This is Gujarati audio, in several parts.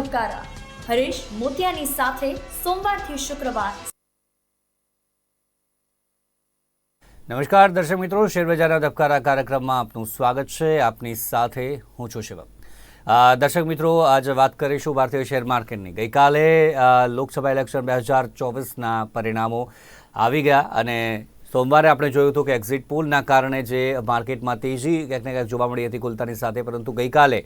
ધબકારા હરેશ મોતિયાની સાથે સોમવારથી શુક્રવાર. નમસ્કાર, દર્શક મિત્રો. શેરબજારના ધબકારા કાર્યક્રમમાં આપનું સ્વાગત છે. આપની સાથે હું છું શિવમ. દર્શક મિત્રો, આજે વાત કરીશું ભારતીય શેર માર્કેટની. ગઈકાલે લોકસભા ઇલેક્શન બે હજાર ચોવીસના પરિણામો આવી ગયા અને સોમવારે આપણે જોયું હતું કે એક્ઝિટ પોલના કારણે જે માર્કેટમાં તેજી ક્યાંક ને ક્યાંક જોવા મળી હતી કુલતાની સાથે, પરંતુ ગઈકાલે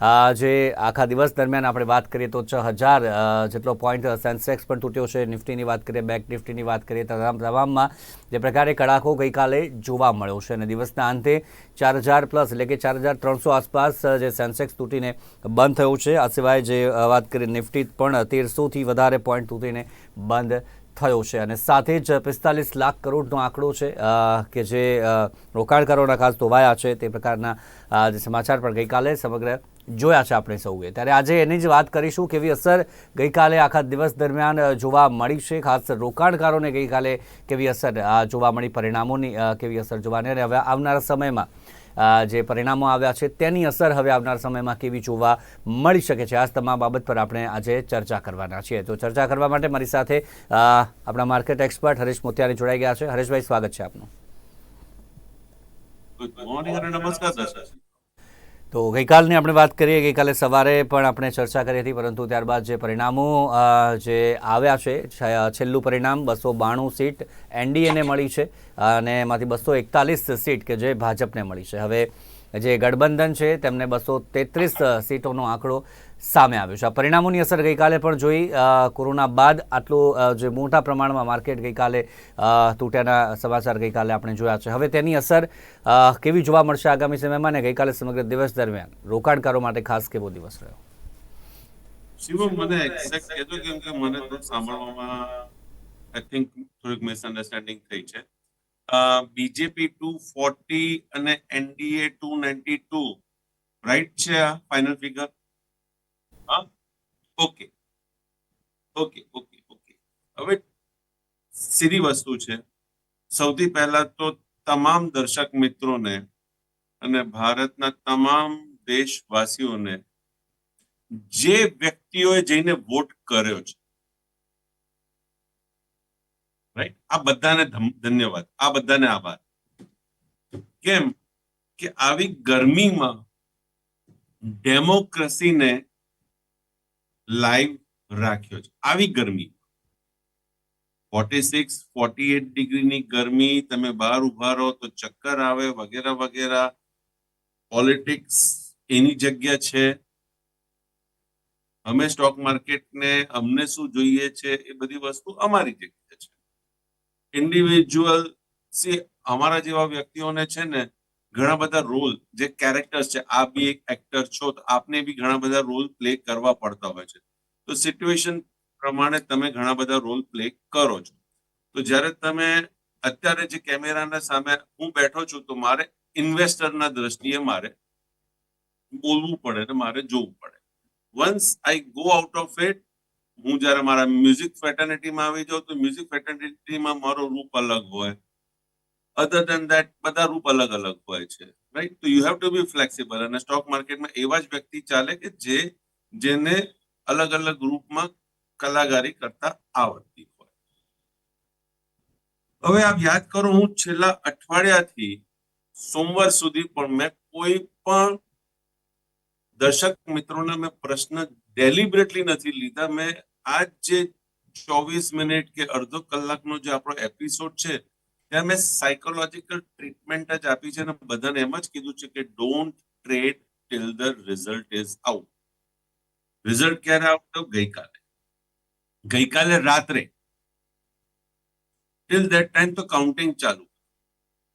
જે આખા દિવસ દરમિયાન આપણે વાત કરીએ તો છ હજાર જેટલો પોઈન્ટ સેન્સેક્સ પણ તૂટ્યો છે. નિફ્ટીની વાત કરીએ, બેક નિફ્ટીની વાત કરીએ, તમામ, તમામમાં જે પ્રકારે કડાકો ગઈકાલે જોવા મળ્યો છે. અને દિવસના અંતે ચાર હજાર પ્લસ એટલે કે ચાર હજાર ત્રણસો આસપાસ જે સેન્સેક્સ તૂટીને બંધ થયું છે. આ સિવાય જે વાત કરીએ નિફ્ટી પણ તેરસોથી વધારે પોઈન્ટ તૂટીને બંધ થયો છે અને સાથે જ પિસ્તાલીસ લાખ કરોડનો આંકડો છે કે જે રોકાણકારોના ખાસ ધોવાયા છે તે પ્રકારના જે સમાચાર પણ ગઈકાલે સમગ્ર જોયા છે આપણે સૌએ. ત્યારે આજે એની જ વાત કરીશું કેવી અસર ગઈકાલે આખા દિવસ દરમિયાન જોવા મળી છે, ખાસ રોકાણકારોને ગઈકાલે કેવી અસર જોવા મળી, પરિણામોની કેવી અસર જોવાની અને હવે આવનારા સમયમાં જે પરિણામો આવ્યા છે તેની અસર હવે આવનાર સમયમાં કેવી જોવા મળી શકે છે? આ તમામ બાબત પર આપણે આજે ચર્ચા કરવાના છીએ. તો ચર્ચા કરવા માટે મારી સાથે આપણા માર્કેટ એક્સપર્ટ હરીશ મોતિયાની જોડાઈ ગયા છે. હરેશભાઈ, સ્વાગત છે આપનું. ગુડ મોર્નિંગ નમસ્કાર, દર્શક. તો ગઈકાલની આપણે વાત કરીએ, ગઈકાલે સવારે પણ આપણે ચર્ચા કરી હતી, પરંતુ ત્યારબાદ જે પરિણામો જે આવ્યા છે, છેલ્લું પરિણામ બસો બાણું સીટ એનડીએને મળી છે, અને એમાંથી બસો એકતાલીસ સીટ કે જે ભાજપને મળી છે. હવે જે ગઠબંધન છે, તેમને બસો તેત્રીસ સીટોનો આંકડો સામે આવ્યું છે. આ પરિણામોની અસર ગઈકાલે પણ જોઈ કોરોના બાદ આટલું જે મોટા પ્રમાણમાં માર્કેટ ગઈકાલે તૂટ્યાના સમાચાર ગઈકાલે આપણે જોયા છે. હવે તેની અસર કેવી જોવા મળશે આગામી સમયમાં ને ગઈકાલે સમગ્ર દિવસ દરમિયાન? રોકાણકારો માટે ખાસ કેવો દિવસ રહ્યો? શિવમ મને એક્ઝેક્ટ કહેજો કેમ કે મને તો સાંભળવામાં આઈ થિંક થોડીક મિસઅન્ડરસ્ટેન્ડિંગ થઈ છે. બીજેપી ટુ ફોર્ટી અને NDA two ninety two right છે આ ફાઇનલ ફિગર હા? ઓકે. Okay okay okay. હવે સીધી વસ્તુ છે. સૌથી પહેલા તો તમામ દર્શક મિત્રોને અને ભારતના તમામ દેશવાસીઓને જે વ્યક્તિઓએ જઈને વોટ કર્યો છે રાઈટ આ બધાને ધન્યવાદ. આ બધાને આભાર. કેમ? કે આવી ગરમીમાં ડેમોક્રેસીને લાઈવ રાખ્યો છે. આવી ગરમી. ફોર્ટી સિક્સ ફોર્ટી એટ ડિગ્રીની ગરમી, તમે બહાર ઊભા રહો તો ચક્કર આવે, વગેરે વગેરે. પોલિટિક્સ એની જગ્યા છે. અમે સ્ટોક માર્કેટને અમને શું જોઈએ છે એ બધી વસ્તુ અમારી જગ્યા છે. ઇન્ડિવિજ્યુઅલ સી અમારા જેવા વ્યક્તિઓને છે ને ઘણા બધા રોલ જે કેરેક્ટર્સ છે આ બી એક એક્ટર છો, તો આપને બી ઘણા બધા રોલ પ્લે કરવા પડતા હોય છે. તો સિચ્યુએશન પ્રમાણે તમે ઘણા બધા રોલ પ્લે કરો છો. તો જ્યારે તમે અત્યારે જે કેમેરાના સામે હું બેઠો છું, તો મારે ઇન્વેસ્ટરના દ્રષ્ટિએ મારે બોલવું પડે ને મારે જોવું પડે. Once I go out of it હું જ્યારે મારા મ્યુઝિક ફેટર્નિટીમાં આવી જાઉં, તો મ્યુઝિક ફેટર્નિટીમાં મારો રૂપ અલગ હોય. અધર દેન દેટ બધા રૂપ અલગ અલગ હોય છે રાઈટ તો you have to be flexible અને સ્ટોક માર્કેટમાં એવા જ વ્યક્તિ ચાલે કે જે, જેને અલગ અલગ રૂપમાં કલાકારી કરતા આવડતી હોય. હવે આપ યાદ કરો, હું છેલ્લા અઠવાડિયાથી સોમવાર સુધી પણ મેં કોઈ પણ દર્શક મિત્રોને મેં પ્રશ્ન ડેલિબરેટલી નથી લીધા. મેં આજ જે ચોવીસ મિનિટ કે અડધો કલાકનો જે આપણો એપિસોડ છે ત્યાં સાયકોલોજીકલ ટ્રીટમેન્ટ જ આપી છે અને બધાને એમ જ કીધું છે કે don't trade till the result is out result ક્યારે આવતો ગઈકાલે. ગઈકાલે રાત્રે. ટિલ ધેટ ટાઈમ તો કાઉન્ટિંગ ચાલુ.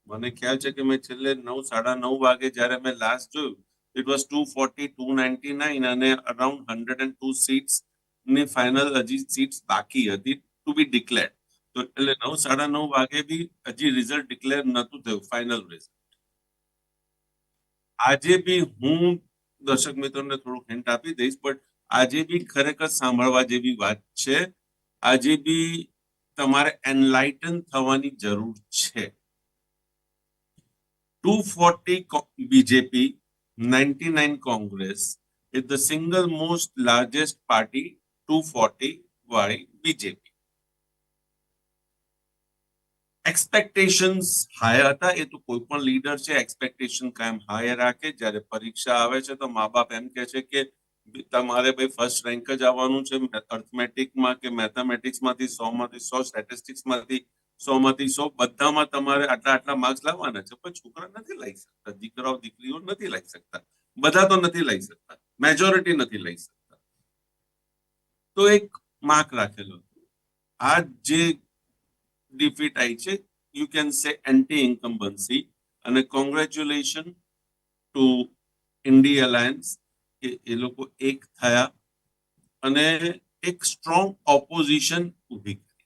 મને ખ્યાલ છે કે મેં છેલ્લે નવ, સાડા નવ વાગે જ્યારે મેં લાસ્ટ જોયું it was two forty two ninety nine અને અરાઉન્ડ હંડ્રેડ એન્ડ ટુ સીટ્સની ફાઇનલ હજી સીટ્સ બાકી હતી ટુ બી ડિક્લેર તો એટલે નવ, સાડા નવ વાગે બી હજી રિઝલ્ટ ડિક્લેર નતું થયું ફાઇનલ રિઝલ્ટ આજે બી હું દર્શક મિત્રોને થોડુંક હિન્ટ આપી દઈશ બટ આજે બી ખરેખર સાંભળવા જેવી વાત છે. આજે બી તમારે એનલાઇટન થવાની જરૂર છે. Two forty BJP ninety nine Congress is the single most largest party two forty વાળી બીજેપી એક્સપેક્ટેશન્સ હાયર હતા, એ તો કોઈ પણ લીડર છે એક્સપેક્ટેશન કાયમ હાયર રાખે. જ્યારે પરીક્ષા આવે છે, તો મા બાપ એમ કે છે કે તમારે ભાઈ ફર્સ્ટ રેન્ક જ આવવાનું છે અર્થમેટિકમાં કે મેથેમેટિક્સમાંથી સો માંથી સો સ્ટેટિસ્ટિક્સમાંથી સો માંથી સો, બધામાં તમારે આટલા આટલા માર્ક્સ લાવવાના છે. પણ છોકરા નથી લઈ શકતા, દીકરાઓ, દીકરીઓ નથી લઈ શકતા. બધા તો નથી લઈ શકતા મેજોરિટી નથી લઈ શકતા. તો એક માર્ક રાખેલો આ જે ડિફીટ આવી છે. You can say anti incumbency અને કોંગ્રેચ્યુલેશન ટુ ઇન્ડી અલાયન્સ કે એ લોકો એક થયા અને એક સ્ટ્રોંગ ઓપોઝિશન ઊભી કરી.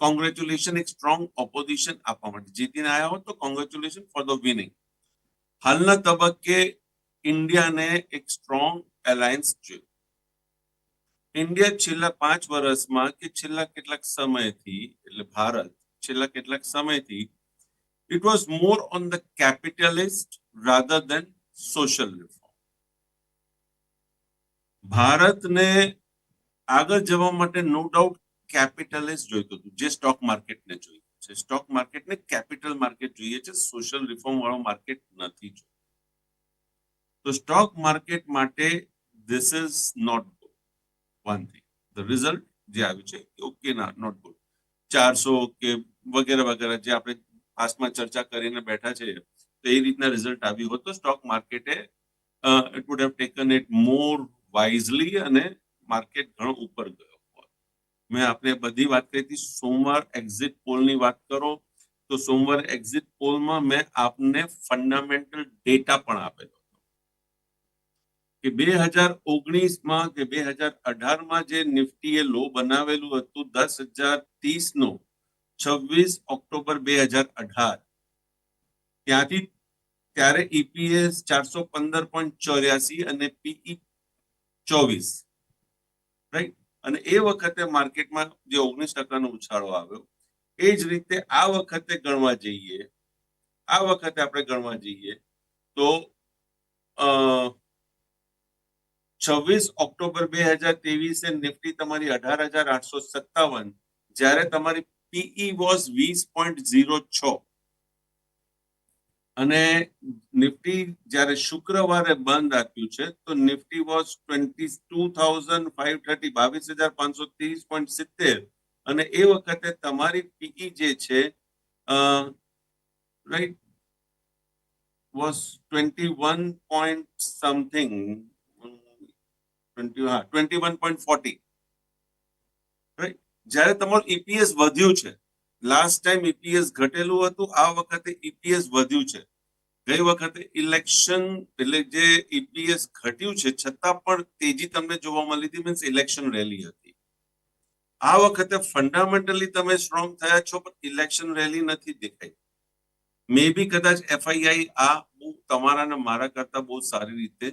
કોંગ્રેચ્યુલેશન એક સ્ટ્રોંગ ઓપોઝિશન આપવા માટે. જીતીને આવ્યા હોત તો કોંગ્રેચ્યુલેશન ફોર ધ વિનિંગ હાલના તબક્કે ઇન્ડિયાને એક સ્ટ્રોંગ એલાયન્સ જોયું ઇન્ડિયા છેલ્લા પાંચ વર્ષમાં કે છેલ્લા કેટલાક સમયથી, એટલે ભારત, છેલ્લા કેટલાક સમયથી it was more on the capitalist rather than social reform ભારતને આગળ જવા માટે નો ડાઉટ કેપિટલિસ્ટ જોઈતું હતું, જે સ્ટોક માર્કેટને જોઈએ છે. સ્ટોક માર્કેટને કેપિટલ માર્કેટ જોઈએ છે સોશિયલ રિફોર્મ વાળો માર્કેટ નથી જોઈ તો સ્ટોક માર્કેટ માટે ધીસ ઇઝ નોટ વનથી ધ રિઝલ્ટ જે આવ્યું છે ઓકે ના નોટ ગુડ ચારસો કે વગેરે વગેરે જે આપણે પાસમાં ચર્ચા કરીને બેઠા છે, તો એ રીતના રિઝલ્ટ આવ્યું હોત તો stock માર્કેટે it would have taken it more wisely અને માર્કેટ ઘણો ઉપર ગયો હોત. મેં આપણે બધી વાત કરી હતી, સોમવાર એક્ઝિટ પોલની વાત કરો, તો સોમવાર એક્ઝિટ પોલમાં મેં આપને ફંડામેન્ટલ ડેટા પણ આપેલો. કે બે હજાર ઓગણીસમાં કે બે હજાર અઢારમાં જે નિફ્ટીએ લો બનાવેલું હતું દસ હજાર ત્રીસ છવ્વીસ ઓક્ટોબર બે હજાર અઢાર. ત્યાંથી ત્યારે ઈપીએસ ચારસો પંદર પોઈન્ટ ચોર્યાસી અને પીઈ ચોવીસ. રાઈટ અને એ વખતે માર્કેટમાં જે ઓગણીસ ટકાનો ઉછાળો આવ્યો, એ જ રીતે આ વખતે ગણવા જઈએ, આ વખતે આપણે ગણવા જઈએ તો, અ છવ્વીસ ઓક્ટોબર બે હજાર ત્રેવીસે નિફ્ટી તમારી અઢાર હજાર આઠસો સત્તાવન, જ્યારે તમારી પીઈ વોઝ વીસ પોઈન્ટ ઝીરો છ. અને નિફ્ટી જ્યારે શુક્રવારે બંધ આપ્યું છે, તો Nifty was twenty two thousand five thirty બાવીસ હજાર પાંચસો ત્રીસ પોઈન્ટ સિત્તેર. અને એ વખતે તમારી પીઈ જે છે right was twenty one point something જ્યારે તમારું ઈપીએસ વધ્યું છે લાસ્ટ ટાઈમ ઈપીએસ ઘટેલું હતું, આ વખતે ઈપીએસ વધ્યું છે. ગઈ વખતે ઇલેક્શન એટલે જે ઈપીએસ ઘટ્યું છે, છતાં પણ તેજી તમને જોવા મળી હતી મીન્સ ઇલેક્શન રેલી હતી. આ વખતે ફંડામેન્ટલી તમે સ્ટ્રોંગ થયા છો, પણ ઇલેક્શન રેલી નથી દેખાઈ. મે બી કદાચ એફઆઈઆઈ આ બહુ તમારા ને મારા કરતા બહુ સારી રીતે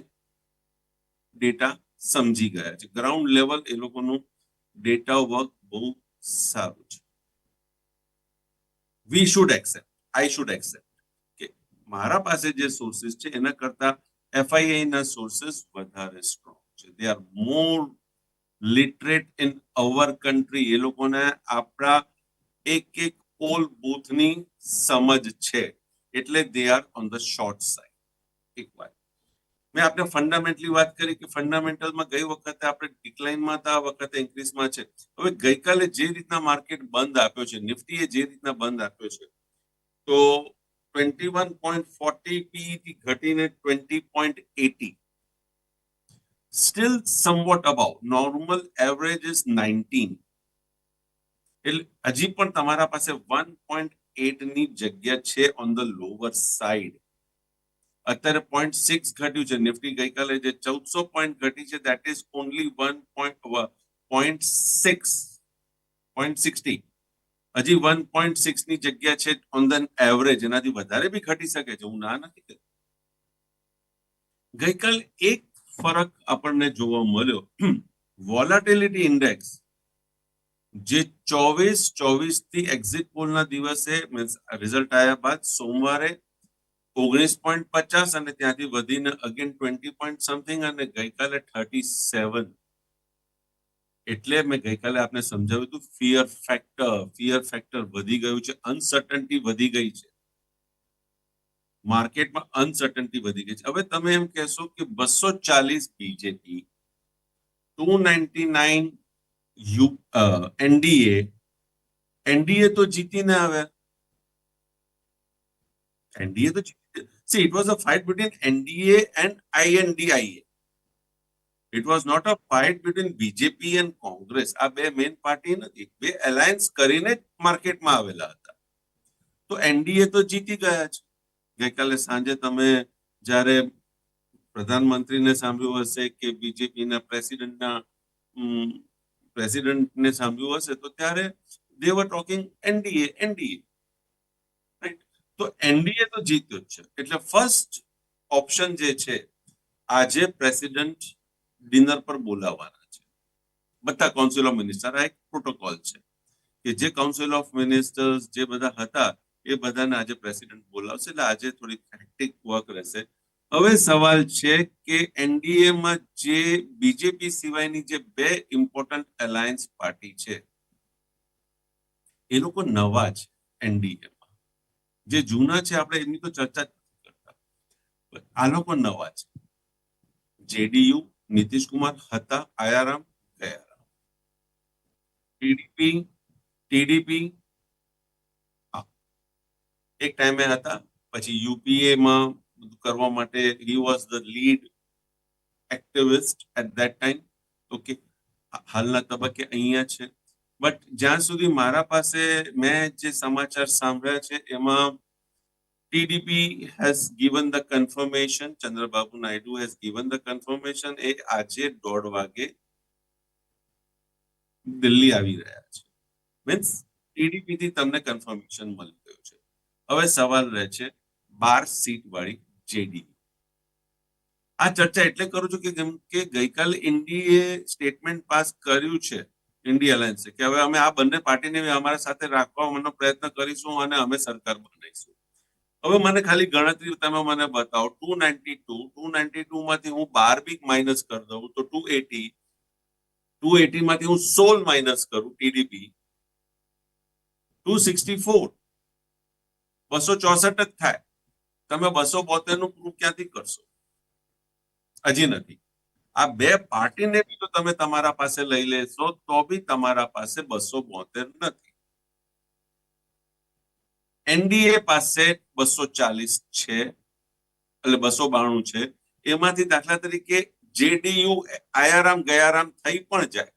ડેટા સમજી ગયા છે. ગ્રાઉન્ડ લેવલ એ લોકોનું ડેટા વર્ક બહુ સારું છે. We should accept I should accept કે મારા પાસે જે સોર્સિસ છે, એના કરતા એફઆઈઆઈ ના સોર્સિસ વધારે સ્ટ્રોંગ છે. They are more literate in our country એ લોકોને આપણા એક એક પોલ બૂથની સમજ છે. એટલે they are on the short side એક વાત. મેં આપણે ફંડામેન્ટલી વાત કરી કે ફંડામેન્ટલમાં ગઈ વખતે આપણે ડિક્લાઇનમાં હતા, આ વખતે ઇન્ક્રીઝમાં છે. હવે ગઈકાલે જે રીતના માર્કેટ બંધ આપ્યો છે, નિફ્ટીએ જે રીતના બંધ આપ્યો છે, તો twenty one point forty P થી ઘટીને twenty point eighty still somewhat above normal average is nineteen એટલે હજી પણ તમારા પાસે વન પોઈન્ટ એટની જગ્યા છે ઓન ધ લોવર સાઈડ અત્યારે પોઈન્ટ સિક્સ ઘટ્યું છે. નિફ્ટી ગઈકાલે જે ચૌદસો પોઈન્ટ ઘટી છે that is only one point point six point sixty હજી વન પોઈન્ટ સિક્સની જગ્યા છે ઓન ધન એવરેજ એનાથી વધારે બી ઘટી શકે છે. હું ના નથી કહેતો. ગઈકાલ એક ફરક આપણને જોવા મળ્યો. વોલાટિલિટી ઇન્ડેક્સ જે ચોવીસ ચોવીસથી એક્ઝિટ પોલના દિવસે મીન્સ રિઝલ્ટ આવ્યા બાદ સોમવારે ઓગણીસ પોઈન્ટ પચાસ અને ત્યાંથી વધીને અગેન ટ્વેન્ટી પોઈન્ટ સમથિંગ અને ગઈકાલે થર્ટી સેવન એટલે મેં ગઈકાલે આપને સમજાવ્યું હતું ફિયર ફેક્ટર ફિયર ફેક્ટર વધી ગયું છે અનસર્ટન્ટી વધી ગઈ છે. માર્કેટમાં અનસર્ટન્ટી વધી ગઈ છે. હવે તમે એમ કહેશો કે બસો ચાલીસ BJP two ninety nine you NDA NDA તો જીતીને આવ્યા. એનડીએ તો જીતી it was a fight between NDA and INDIA. It was not a fight between BJP and Congress. આ બે મેઇન પાર્ટી નથી બે એલાયન્સ કરીને માર્કેટમાં આવેલા હતા તો એનડીએ તો જીતી ગયા છે ગઈકાલે સાંજે તમે જ્યારે પ્રધાનમંત્રીને સાંભળ્યું હશે કે બીજેપીના પ્રેસિડેન્ટના પ્રેસિડેન્ટને સાંભળ્યું હશે, તો ત્યારે they were talking NDA NDA તો એનડીએ તો જીત્યો જ છે. એટલે ફર્સ્ટ ઓપ્શન જે છે, આજે પ્રેસિડેન્ટ ડિનર પર બોલાવવાના છે. બધા કાઉન્સિલ ઓફ મિનિસ્ટર આ એક પ્રોટોકોલ છે કે જે કાઉન્સિલ ઓફ મિનિસ્ટર્સ જે બધા હતા, એ બધાને આજે પ્રેસિડેન્ટ બોલાવશે. એટલે આજે થોડી હેક્ટિક વર્ક રહેશે. હવે સવાલ છે કે એનડીએ માં જે બીજેપી સિવાયની જે બે ઇમ્પોર્ટન્ટ એલાયન્સ પાર્ટી છે, એ લોકો નવા છે એનડીએ જે જૂના છે, આપણે એમની તો ચર્ચા પણ આ લોકો નવા છે. જેડીયુ નીતિશ કુમાર હતા, આયારામ ગયારામ. ટીડીપી ટીડીપી એક ટાઈમે હતા, પછી યુપીએ માં કરવા માટે he was the lead activist at that time okay હાલના તબક્કે અહીંયા છે. બટ જ્યાં સુધી મારા પાસે મેં જે સમાચાર સાંભળ્યા છે, એમાં TDP has given the confirmation Chandrababu Naidu has given the confirmation એ આજે દોઢ વાગે દિલ્હી આવી રહ્યા છે. મીન્સ ટીડીપી થી તમને કન્ફર્મેશન મળી ગયું છે. હવે સવાલ રહે છે, બાર સીટ વાળી જેડી આ ચર્ચા એટલે કરું છું કે જેમ કે ગઈકાલે ઇન્ડીએ સ્ટેટમેન્ટ પાસ કર્યું છે ઇન્ડિયા અલાયન્સે કે હવે અમે આ બંને પાર્ટીને અમારા સાથે રાખવાનો પ્રયત્ન કરીશું અને અમે સરકાર બનાવીશું. હવે મને ખાલી ગણતરી તમે મને બતાવો. Two ninety two two ninety two માંથી હું બાર બી માઇનસ કરી દઉં તો ટુ એટી ટુ એટી માંથી હું સોલ માઇનસ કરું ટીડીપી ટુ સિક્સટી ફોર, બસો ચોસઠ જ થાય. તમે બસો બોતેરનું પ્રૂફ ક્યાંથી કરશો? હજી નથી. આ બે પાર્ટીને બી જો તમે તમારા પાસે લઈ લેશો, તો બી તમારા પાસે બસો બોતેર નથી. એનડીએ પાસે બસો ચાલીસ છે, એટલે બસો બાણું છે. એમાંથી દાખલા તરીકે જેડીયુ, આયારામ, ગયારામ થઈ પણ જાય,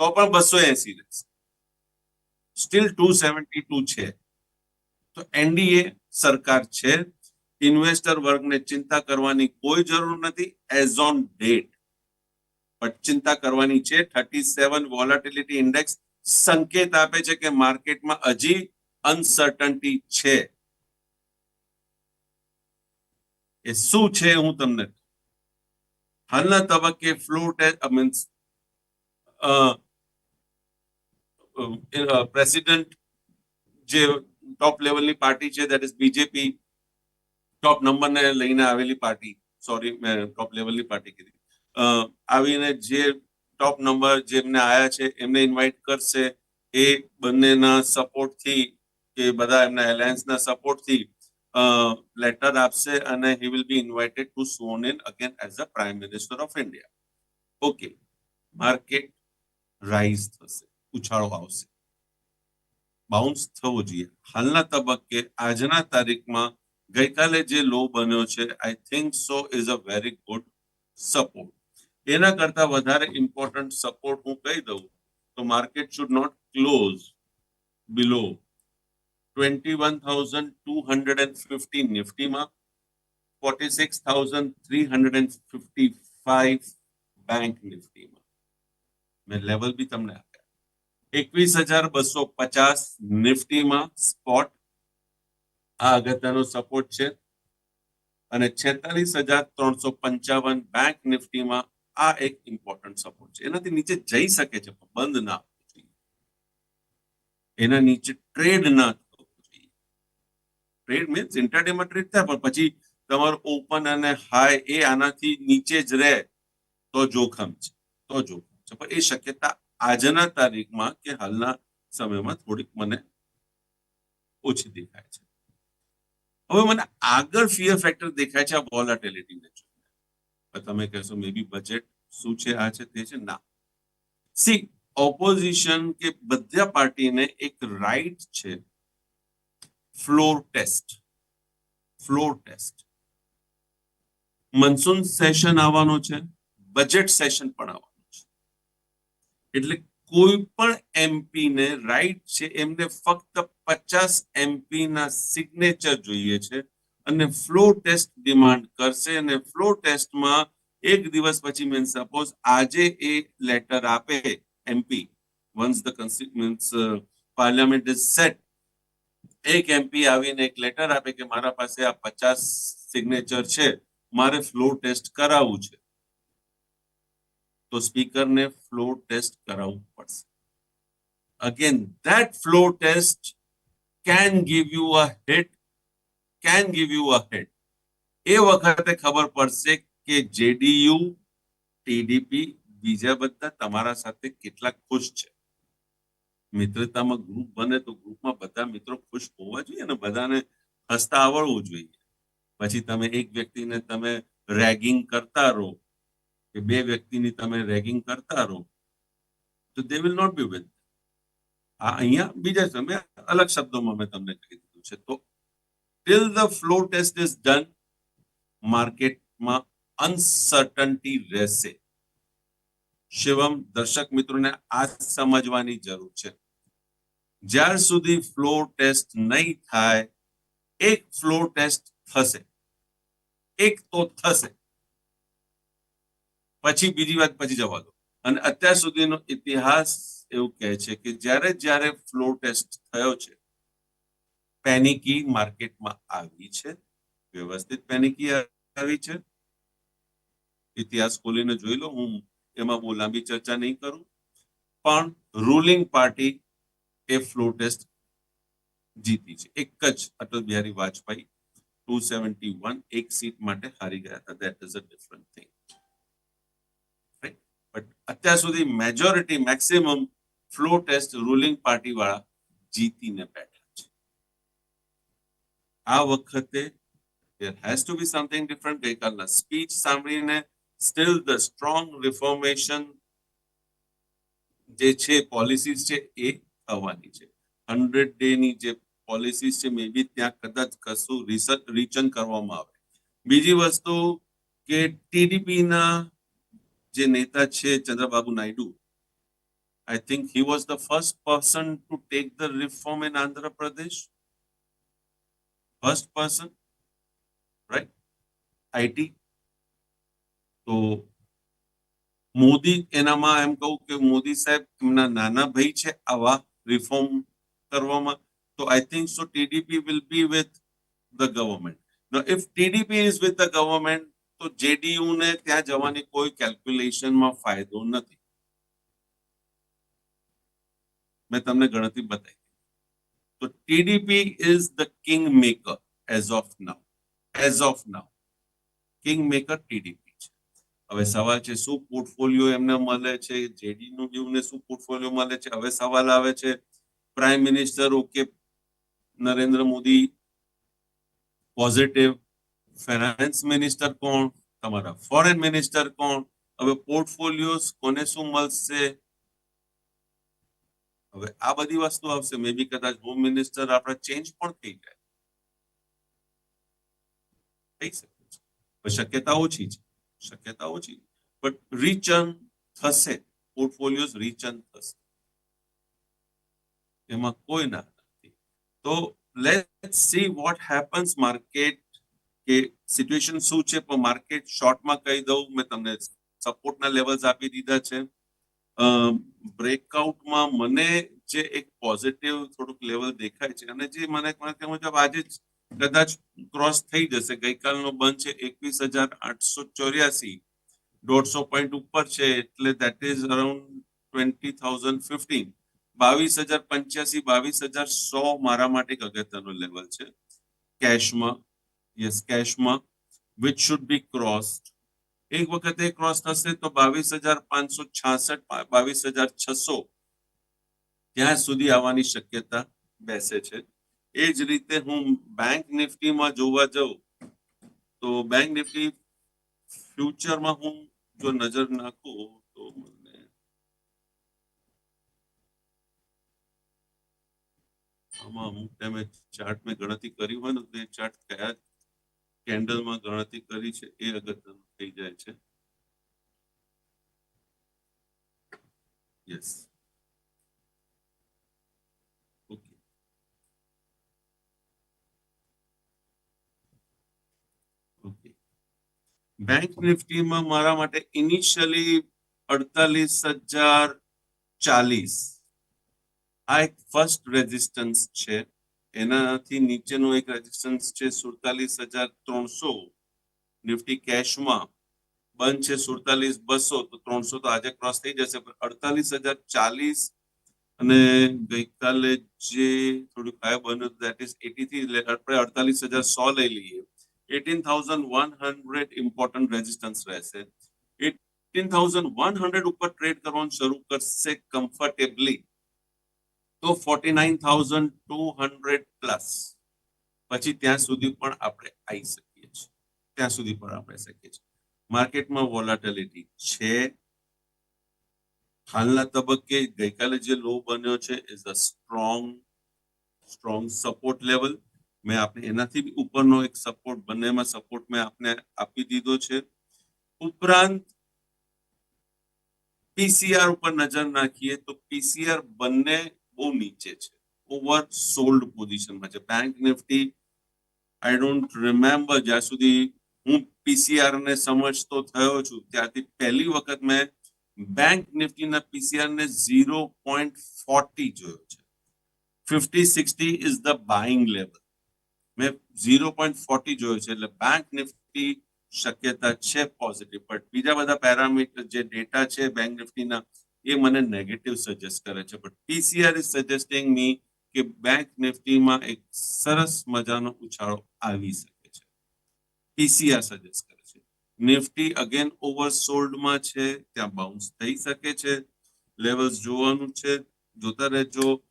તો પણ બસો એસી રહેશે. સ્ટીલ ટુ સેવન્ટી ટુ છે. તો એનડીએ સરકાર છે ઇન્વેસ્ટર વર્ગને ચિંતા કરવાની કોઈ જરૂર નથી એઝ ઓન ડેટ બટ ચિંતા કરવાની છે થર્ટી સેવન વોલેટિલિટી ઇન્ડેક્સ સંકેત આપે છે કે માર્કેટમાં હજી અનસર્ટન્ટી છે. એ શું છે હું તમને હાલના તબક્કે ફ્લોટ મીન્સ પ્રેસિડેન્ટ જે ટોપ લેવલની પાર્ટી છે દેટ ઇઝ બીજેપી ટોપ નંબરને લઈને આવેલી પાર્ટી. સોરી ટોપ લેવલની પાર્ટી કીધી. આવીને જે ટોપ નંબર જેમને આયા છે, એમને ઇન્વાઇટ કરશે. એ બંનેના સપોર્ટથી કે બધા એમના એલાયન્સના સપોર્ટથી લેટર આપશે અને he will be invited to sworn in again as a prime minister of India okay market rise થશે. ઉછાળો આવશે. બાઉન્સ થવો જોઈએ. હાલના તબક્કે આજના તારીખમાં ગઈકાલે જે લો બન્યો છે I think so is a very good support એના કરતા વધારે ઇમ્પોર્ટન્ટ સપોર્ટ હું કહી દઉં તો market should not close below twenty one thousand two hundred and fifty નિફ્ટીમાં forty six thousand three hundred and fifty five bank નિફ્ટીમાં મેં લેવલ બી તમને આપ્યા. એકવીસ હજાર બસો પચાસ નિફ્ટીમાં સ્પોટ આ અગત્યનો સપોર્ટ છે. અને છેતાલીસ હજાર ત્રણસો પંચાવન બેંક નિફ્ટીમાં આ એક ઇમ્પોર્ટન્ટ સપોર્ટ છે. એનાથી નીચે જઈ શકે છે બંધ ના એના નીચે ટ્રેડ ના ટ્રેડ મીન્સ ઇન્ટરડેમાં ટ્રેડ થાય, પણ પછી તમારું ઓપન અને હાઈ એ આનાથી નીચે જ રહે, તો જોખમ છે, તો જોખમ છે. પણ એ શક્યતા આજના તારીખમાં કે હાલના સમયમાં થોડીક મને ઓછી દેખાય છે. હવે મને આગળ ફિયર ફેક્ટર દેખાય છે આ વોલાટિલિટીને જોઈને. તમે કહેશો મે બી બજેટ શું છે, આ છે, તે છે? ના. સી ઓપોઝિશન કે બધા પાર્ટીને એક રાઈટ છે floor test floor test monsoon session આવવાનું છે બજેટ સેશન પણ આવવાનું છે. એટલે કોઈ પણ એમપી ને રાઈટ છે, એમને ફક્ત પચાસ એમપી ના સિગ્નેચર જોઈએ છે અને ફ્લો ટેસ્ટ ડિમાન્ડ કરશે અને ફ્લો ટેસ્ટમાં એક દિવસ પછી મીન સપોઝ આજે એ લેટર આપે MP once the means parliament is set એક એમપી આવીને એક લેટર આપે કે મારા પાસે આ પચાસ સિગ્નેચર છે, મારે ફ્લો ટેસ્ટ કરાવવું છે. તો સ્પીકરને ફ્લો ટેસ્ટ કરાવવું પડશે. Again that floor test can give you a hit can give you a hit એ વખતે ખબર પડશે કે જેડીયુ ટીડીપી બીજા બધા તમારા સાથે કેટલા ખુશ છે. મિત્રતામાં ગ્રુપ બને તો ગ્રુપમાં બધા મિત્રો ખુશ હોવા જોઈએ અને બધાને હસતા આવડવું જોઈએ. પછી તમે એક વ્યક્તિને તમે રેગિંગ કરતા રહો કે બે વ્યક્તિની તમે રેગિંગ કરતા રહો, તો they will not be with આ અહીંયા બીજા સમય અલગ શબ્દોમાં મેં તમને કહી દીધું છે. તો till the floor test is done માર્કેટમાં અનસર્ટનટી રહેશે. શિવમ, દર્શક મિત્રોને આ સમજવાની જરૂર છે. જ્યાર સુધી ફ્લો ટેસ્ટ નહીં થાય, એક ફ્લો ટેસ્ટ થશે. એક તો થશે. પછી બીજી વાત પછી જવા દો. અને અત્યાર સુધીનો ઇતિહાસ એવું કહે છે કે જ્યારે જ્યારે ફ્લો ટેસ્ટ થયો છે પેનિકી માર્કેટમાં આવી છે, વ્યવસ્થિત પેનિકી આવી છે. ઇતિહાસ ખોલીને જોઈ લો, હું એમાં બહુ લાંબી ચર્ચા નહીં કરું. પણ રૂલિંગ પાર્ટી એ ફ્લો ટેસ્ટ જીતી છે. એક જ Atal Bihari Vajpayee two seventy one, એક સીટ માટે હારી ગયા હતા. That is a different thing but અત્યાર સુધી majority maximum floor test ruling party વાળા જીતીને બેઠા છે. આ વખતે there has to be something different. ગઈકાલના સ્પીચ સાંભળીને સ્ટીલ ધ સ્ટ્રોંગ રિફોર્મેશન જે છે પોલિસીસ છે, એ થવાની છે. હંડ્રેડ ડે ની જે પોલિસીસ છે મે બી ત્યાં કદાચ કશું રિસર્ચ રિચન કરવામાં આવે. બીજી વસ્તુ કે ટીડીપી ના જે નેતા છે Chandrababu Naidu I think he was the first person to take the reform in Andhra Pradesh first person right IT તો મોદી એનામાં એમ કહું કે મોદી સાહેબ એમના નાના ભાઈ છે આવા રિફોર્મ કરવામાં તો I think so TDP will be with the government if TDP is with the government તો જેડીયુ ને ત્યાં જવાની કોઈ કેલ્ક્યુલેશનમાં ફાયદો નથી. મેં તમને ગણતરી બતાવી. તો TDP is the king maker as of now as of now king maker TDP છે. હવે સવાલ છે, શું પોર્ટફોલિયો એમને મળે છે? જેડી નું શું પોર્ટફોલિયો મળે છે? હવે સવાલ આવે છે prime minister okay Narendra Modi positive finance minister કોણ? તમારા ફોરેન મિનિસ્ટર કોણ? હવે પોર્ટફોલિયોઝ કોને શું મળશે? હવે આ બધી વસ્તુ આવશે. મે બી કદાચ હોમ મિનિસ્ટર આપણે ચેન્જ પણ થઈ જાય. થઈ શકે શક્યતા ઓછી છે. શક્યતા ઓછી. બટ રીચન થશે. પોર્ટફોલિયોઝ રીચન થશે. એમાં કોઈ ના નથી. તો let see what happens market કે સિચ્યુએશન શું છે, પણ માર્કેટ શોર્ટમાં કહી દઉં, મેં તમને સપોર્ટના લેવલ્સ આપી દીધા છે. બ્રેકઆઉટમાં મને જે એક પોઝિટિવ થોડુંક લેવલ દેખાય છે, અને જે મને મને મુજબ આજે જ કદાચ ક્રોસ થઈ જશે. ગઈકાલનો બંધ છે એકવીસ હજાર આઠસો ચોર્યાસી, દોઢસો પોઈન્ટ ઉપર છે, એટલે that is around twenty thousand fifteen બાવીસ હજાર પંચ્યાસી, બાવીસ હજાર સો મારા માટે એક અગત્યનો લેવલ છે. કેશમાં યસ કેશમાં વિચ શુડ બી ક્રોસ્ડ એક વખતે ક્રોસ થશે તો બાવીસ હજાર પાંચસો છાસઠ બાવીસ હજાર છસો ત્યાં સુધી આવવાની શક્યતા બેસે છે એ જ રીતે હું બેંક નિફ્ટીમાં જોવા જાઉં તો બેંક નિફ્ટી ફ્યુચરમાં હું જો નજર નાખું તો મને આમાં અમુક ટાઈમે ચાર્ટ મેં ગણતરી કરી હોય ને તો એ ચાર્ટ કયા કેન્ડલમાં ગણતરી કરી છે, એ અગત્યનું થઈ જાય છે. યસ ઓકે બેંક નિફ્ટીમાં મારા માટે ઇનિશિયલી અડતાલીસ હજાર ચાલીસ આ એક ફર્સ્ટ રેઝિસ્ટન્સ છે. એનાથી નીચેનો એક રેઝિસ્ટન્સ છે સુડતાલીસ હજાર ત્રણસો. નિફ્ટી કેશમાં બંધ છે સુડતાલીસ બસો. તો ત્રણસો તો આજે ક્રોસ થઈ જશે, પણ અડતાલીસ હજાર ચાલીસ અને ગઈકાલે જે થોડુંક હાઈ બન્યું દેટ ઇઝ એટી થી આપણે અડતાલીસ હજાર સો લઈ લઈએ. Eighteen thousand one hundred important resistance રહેશે. એટીન થાઉઝન્ડ વન હંડ્રેડ ઉપર ટ્રેડ કરવાનું શરૂ કરશે કમ્ફર્ટેબલી તો forty nine thousand two hundred plus પછી ત્યાં સુધી પણ આપણે આવી શકીએ છીએ. ત્યાં સુધી પણ આપણે શકીએ છીએ. માર્કેટમાં વોલાટિલિટી છે. હાલના તબક્કે ગઈકાલે જે લો બન્યો છે is a strong strong support level મેં આપણે એનાથી ઉપરનો એક સપોર્ટ બંનેમાં સપોર્ટ મેં આપને આપી દીધો છે. ઉપરાંત પીસીઆર ઉપર નજર નાખીએ તો પીસીઆર બંને બહુ નીચે છે ઓવર સોલ્ડ પોઝિશનમાં છે bank Nifty I don't remember જ્યાં સુધી હું પીસીઆર ને સમજતો થયો છું ત્યારથી પહેલી વખત મેં બેંક નિફ્ટીના પીસીઆર ને ઝીરો પોઈન્ટ ફોર્ટી જોયો છે fifty sixty is the buying level મેં ઝીરો પોઈન્ટ ફોર્ટી જોયો છે એટલે બેંક નિફ્ટી શક્યતા છે પોઝિટિવ બટ બીજા બધા પેરામીટર જે ડેટા છે બેંક નિફ્ટીના એ મને નેગેટિવ સજેસ્ટ કરે છે. But PCR is suggesting me કે બેંક નિફ્ટીમાં એક સરસ મજાનો ઉછાળો આવી શકે છે. પીસીઆર સજેસ્ટ કરે છે. નિફ્ટી અગેન ઓવરસોલ્ડમાં છે. ત્યાં બાઉન્સ થઈ શકે છે. લેવલ્સ જોવાનું છે. જોતા રહેજો.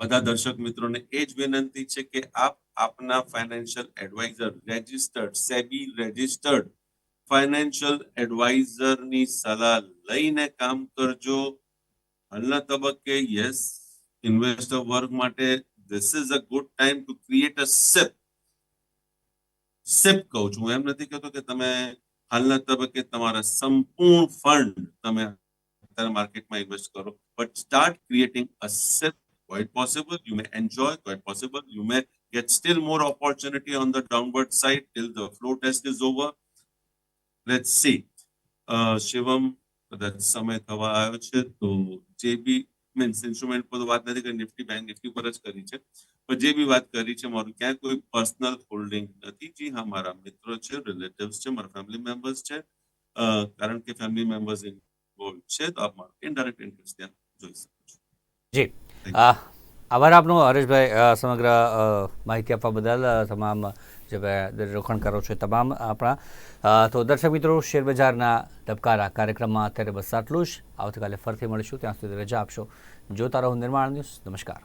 બધા દર્શક મિત્રોને એ જ વિનંતી છે કે આપ આપના financial adviser registered SEBI registered financial એડવાઇઝરની સલાહ લઈને કામ કરજો હાલના તબક્કે યસ ઇન્વેસ્ટર વર્ગ માટે this is a good time to create a SIP SIP કહું છું હું એમ નથી કહેતો કે તમે હાલના તબક્કે તમારા સંપૂર્ણ ફંડ તમે અત્યારે માર્કેટમાં ઇન્વેસ્ટ કરો but start creating a SIP quite possible. You may enjoy, quite possible. You may get still more opportunity on the downward side till the flow test is over. Let's see. Uh, Shivam કદાચ સમય થવા આવ્યો છે તો જે બી મીન્સ ઇન્સ્ટ્રુમેન્ટ પર વાત નથી કરી નિફ્ટી બેંક નિફ્ટી પર જ કરી છે. પણ જે બી વાત કરી છે મારું ક્યાંય કોઈ પર્સનલ હોલ્ડિંગ નથી. જી હા મારા મિત્રો છે રિલેટિવ્સ છે મારા ફેમિલી મેમ્બર્સ છે. અ, કારણ કે ફેમિલી મેમ્બર્સ ઇન્વોલ્વ છે તો આપ મારો ઇનડાયરેક્ટ ઇન્ટરેસ્ટ ત્યાં જોઈ શકો છો. જી. આ આભાર આપનો હરેશભાઈ. સમગ્ર માહિતી આપવા બદલ તમામ જે રોકાણકારો છે તમામ આપણા તો દર્શક મિત્રો શેરબજારના ધબકારા કાર્યક્રમમાં અત્યારે બસ આટલું જ. આવતીકાલે ફરીથી મળીશું. ત્યાં સુધી રજા આપશો. જોતા રહો નિર્માણ ન્યૂઝ. નમસ્કાર.